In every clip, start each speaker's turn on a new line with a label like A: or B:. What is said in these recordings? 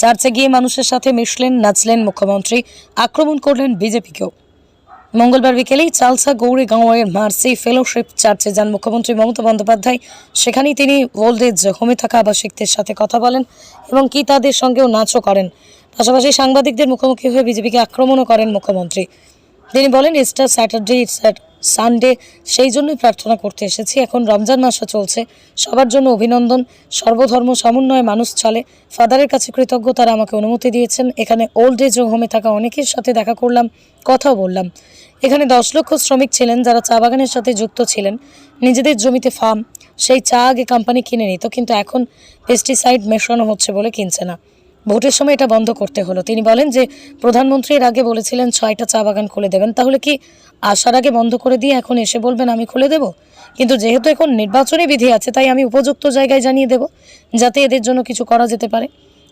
A: চার্চে গিয়ে মানুষের সাথে মিশলেন, নাচলেন মুখ্যমন্ত্রী, আক্রমণ করলেন বিজেপিকেও। মঙ্গলবার বিকেলেই চালসা গৌরী গাঁওয়ের মার্সি ফেলোশিপ চার্চে যান মুখ্যমন্ত্রী মমতা বন্দ্যোপাধ্যায়। সেখানেই তিনি ওল্ড এজ হোমে থাকা আবাসিকদের সাথে কথা বলেন এবং কি তাদের সঙ্গেও নাচও করেন। পাশাপাশি সাংবাদিকদের মুখোমুখি হয়ে বিজেপিকে আক্রমণও করেন মুখ্যমন্ত্রী। তিনি বলেন ইস্টার স্যাটারডে সানডে সেই জন্যই প্রার্থনা করতে এসেছি। এখন রমজান মাসও চলছে। সবার জন্য অভিনন্দন। সর্বধর্ম সমন্বয়ে মানুষ চলে। ফাদারের কাছে কৃতজ্ঞ তারা আমাকে অনুমতি দিয়েছেন। এখানে ওল্ড এজ হোমে থাকা অনেকের সাথে দেখা করলাম, কথাও বললাম। এখানে দশ লক্ষ শ্রমিক ছিলেন, যারা চা বাগানের সাথে যুক্ত ছিলেন। নিজেদের জমিতে ফার্ম সেই চা আগে কোম্পানি কিনে নিত, কিন্তু এখন পেস্টিসাইড মেশানো হচ্ছে বলে কিনছে না। ভোটের সময় এটা বন্ধ করতে হলো। তিনি বলেন যে, প্রধানমন্ত্রীর আগে বলেছিলেন ছয়টা চা বাগান খুলে দেবেন। তাহলে কি আসার আগে বন্ধ করে দিয়ে এখন এসে বলবেন, আমি খুলে দেব কিন্তু যেহেতু এখন নির্বাচনী বিধি আছে, তাই আমি উপযুক্ত জায়গায় জানিয়ে দেব, যাতে এদের জন্য কিছু করা যেতে পারে।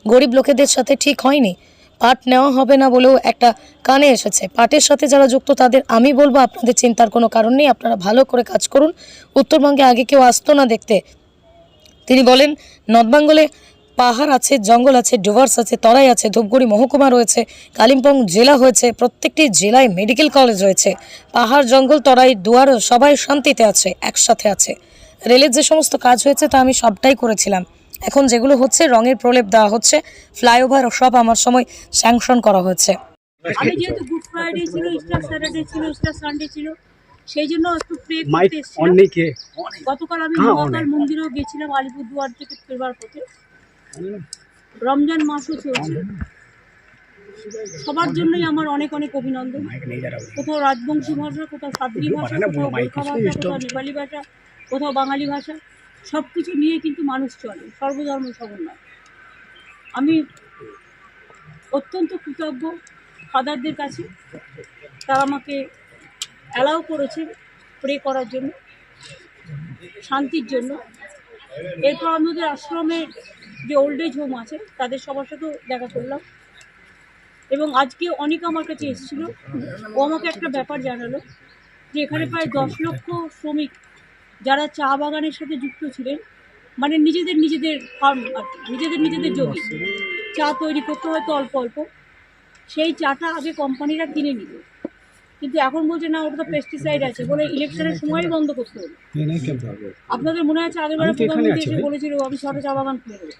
A: গরিব লোকেদের সাথে ঠিক হয়নি। পাট নেওয়া হবে না বলেও একটা কানে এসেছে। পাটের সাথে যারা যুক্ত, তাদের আমি বলব, আপনাদের চিন্তার কোনো কারণ নেই, আপনারা ভালো করে কাজ করুন। উত্তরবঙ্গে আগে কেউ আসতো না দেখতে। তিনি বলেন নর্থবেঙ্গলে পাহাড় আছে জঙ্গল আছে ডুভার্স আছে তরাই আছে ধূপগুড়ি মহকুমা রয়েছে কালিম্পং জেলা হয়েছে প্রত্যেকটি জেলায় মেডিকেল কলেজ রয়েছে। পাহাড় জঙ্গল তরাই দুয়ার সবাই শান্তিতে আছে একসাথে আছে। রেলের যে সমস্ত কাজ হয়েছে তা আমি সবটাই করেছিলাম। এখন যেগুলো হচ্ছে রঙের প্রলেপ দেওয়া হচ্ছে ফ্লাইওভার সব আমার সময় স্যাংশন করা হয়েছে।
B: আমি যেহেতু গুড ফ্রাইডে ছিল ইস্টার স্যাটারডে ছিল ইস্টার সানডে ছিল সেই জন্য একটু প্রে করতে এসেছিলাম। গতকাল আমি মহাকাল মন্দিরেও গেছিলাম আলিপুরদুয়ার থেকে ফেরবার পথে। রমজান মাসও চলছে সবার জন্যই আমার অনেক অনেক অভিনন্দন। কোথাও রাজবংশী ভাষা কোথাও সাদ্রি ভাষা কোথাও গোর্খা ভাষা কোথাও নেপালি ভাষা কোথাও বাঙালি ভাষা সব কিছু নিয়ে কিন্তু মানুষ চলে। সর্বধর্ম সমন্বয়। আমি অত্যন্ত কৃতজ্ঞ ফাদারদের কাছে। তারা আমাকে অ্যালাউ করেছে প্রে করার জন্য শান্তির জন্য। এরপর আমাদের আশ্রমের যে ওল্ড এজ হোম আছে, তাদের সবার সাথেও দেখা করলাম। এবং আজকে অনেক আমার কাছে এসেছিল। ও আমাকে একটা ব্যাপার জানালো যে এখানে প্রায় দশ লক্ষ শ্রমিক যারা চা বাগানের সাথে যুক্ত ছিলেন মানে নিজেদের নিজেদের ফার্ম আর নিজেদের নিজেদের জমি। চা তৈরি করতে হয়তো অল্প অল্প। সেই চাটা আগে কোম্পানিরা কিনে নিত কিন্তু এখন বলছে না ওটা তো পেস্টিসাইড আছে। বলে ইলেকশনের সময়ই বন্ধ করতে হবে। আপনাদের মনে আছে আগের বার
C: আমি তো এখানে
B: প্রধানমন্ত্রী এসে। বলেছিল আমি ছটা চা বাগান খুলে দেবো।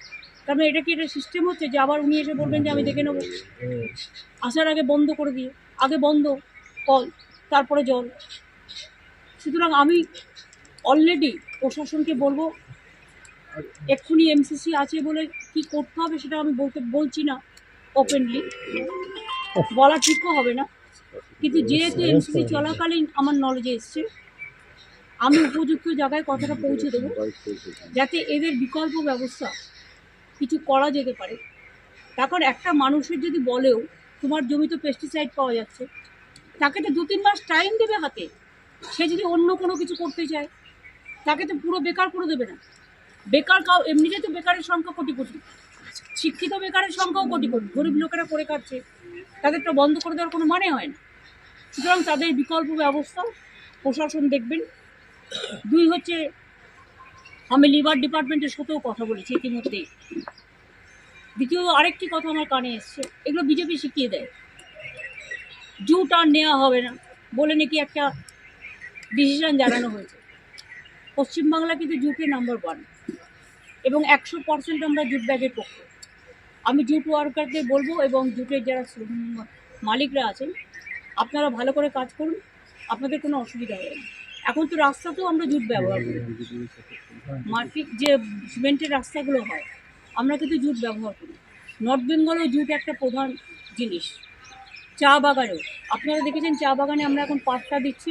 B: তার মানে এটা কি এটা সিস্টেম হচ্ছে যে আবার উনি এসে বলবেন যে আমি দেখে নেব। আসার আগে বন্ধ করে দিয়ে আগে বন্ধ কল তারপরে জল। সুতরাং আমি অলরেডি প্রশাসনকে বলব এক্ষুনি এমসিসি আছে বলে কি করতে হবে সেটা আমি বলতে বলছি না ওপেনলি বলা ঠিকও হবে না। কিন্তু যেহেতু এমসিসি চলাকালীন আমার নলেজে এসছে আমি উপযুক্ত জায়গায় কথাটা পৌঁছে দেবো যাতে এদের বিকল্প ব্যবস্থা কিছু করা যেতে পারে। তারপর একটা মানুষের যদি বলেও তোমার জমিতে পেস্টিসাইড পাওয়া যাচ্ছে তাকে তো দু তিন মাস টাইম দেবে হাতে। সে যদি অন্য কোনো কিছু করতে চায় তাকে তো পুরো বেকার করে দেবে না। বেকার কাউ এমনিতে তো বেকারের সংখ্যা কোটি কোটি শিক্ষিত বেকারের সংখ্যাও কোটি কোটি গরিব লোকেরা করে খাচ্ছে। তাদেরটা বন্ধ করে দেওয়ার কোনো মানে হয় না। সুতরাং তাদের বিকল্প ব্যবস্থা প্রশাসন দেখবেন। দুই হচ্ছে, আমি লিভার ডিপার্টমেন্টের সাথেও কথা বলেছি ইতিমধ্যে দ্বিতীয় আরেকটি কথা আমার কানে এসছে, এগুলো বিজেপি শিখিয়ে দেয়। জু টার্ন নেওয়া হবে না, বলে নাকি একটা ডিসিশন জানানো হয়েছে। পশ্চিমবাংলা কিন্তু জুটে নাম্বার ওয়ান এবং একশো পার্সেন্ট আমরা জুট ব্যাগের পক্ষে। আমি জুট ওয়ার্কারদের বলব, এবং জুটের যারা মালিকরা আছেন আপনারা ভালো করে কাজ করুন, আপনাদের কোনো অসুবিধা হবে না। এখন তো রাস্তাতেও আমরা জুট ব্যবহার করি। মার্কিক যে সিমেন্টের রাস্তাগুলো হয়, আমরা কিন্তু জুট ব্যবহার করি। নর্থ বেঙ্গলেও জুট একটা প্রধান জিনিস। চা বাগানেও, আপনারা দেখেছেন চা বাগানে আমরা এখন পাটটা দিচ্ছি।